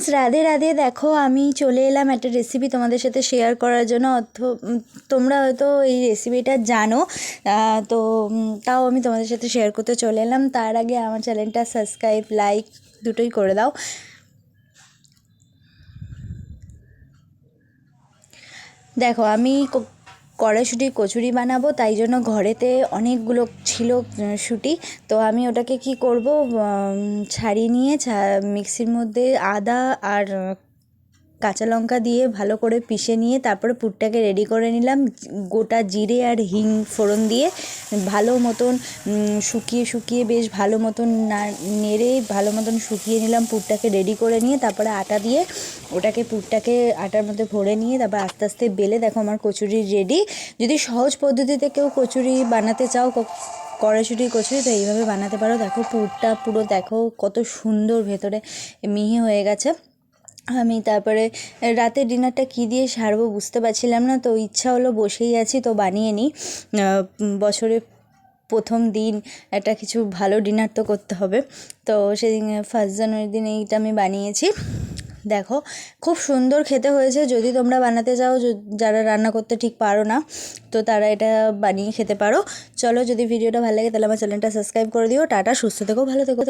Friends Radhe Radhe. দেখো আমি চলে এলাম একটা রেসিপি তোমাদের সাথে শেয়ার করার জন্য। উম, তোমরা হয়তো এই রেসিপিটা জানো। তো তাও আমি তোমাদের সাথে শেয়ার করতে চলে এলাম। তার আগে আমার চ্যানেলটা সাবস্ক্রাইব লাইক দুটোই করে দাও। দেখো আমি কড়াইশুঁটি কচুরি বানাবো। তাই জন্য ঘরেতে অনেকগুলো ছিল শুঁটি। তো আমি ওটাকে কি করব? ছাড়িয়ে নিয়ে মিক্সির মধ্যে আদা আর কাঁচা লঙ্কা দিয়ে ভালো করে পিষে নিয়ে তারপরে পুরটাকে রেডি করে নিলাম। গোটা জিরে আর হিং ফোড়ন দিয়ে ভালো মতন শুকিয়ে শুকিয়ে বেশ ভালো মতন নেড়ে ভালো মতন শুকিয়ে নিলাম পুরটাকে রেডি করে নিয়ে তারপরে আটা দিয়ে ওটাকে পুরটাকে আটার মধ্যে ভরে নিয়ে তারপর আস্তে আস্তে বেলে দেখো আমার কচুরি রেডি। যদি সহজ পদ্ধতিতে কেউ কচুরি বানাতে চাও ক- কড়াইশুঁটি, কচুরি, তো এইভাবে বানাতে পারো। দেখো পুরটা পুরো দেখো কত সুন্দর ভেতরে মিহি হয়ে গেছে। আমি তারপরে রাতের ডিনারটা কী দিয়ে সারবো বুঝতে পারছিলাম না, তো ইচ্ছা হলো বসেই আছি, তো বানিয়ে নিই। বছরে প্রথম দিন একটা কিছু ভালো ডিনার তো করতে হবে। তো সেদিন ফার্স্ট জানুয়ারির দিন এইটা আমি বানিয়েছি। দেখো, খুব সুন্দর খেতে হয়েছে। যদি তোমরা বানাতে চাও যারা রান্না করতে ঠিক পারো না, তো তারা এটা বানিয়ে খেতে পারো। চলো, যদি ভিডিওটা ভালো লাগে, তাহলে আমার চ্যানেলটা সাবস্ক্রাইব করে দিও। টাটা, সুস্থ থেকো, ভালো থেকো।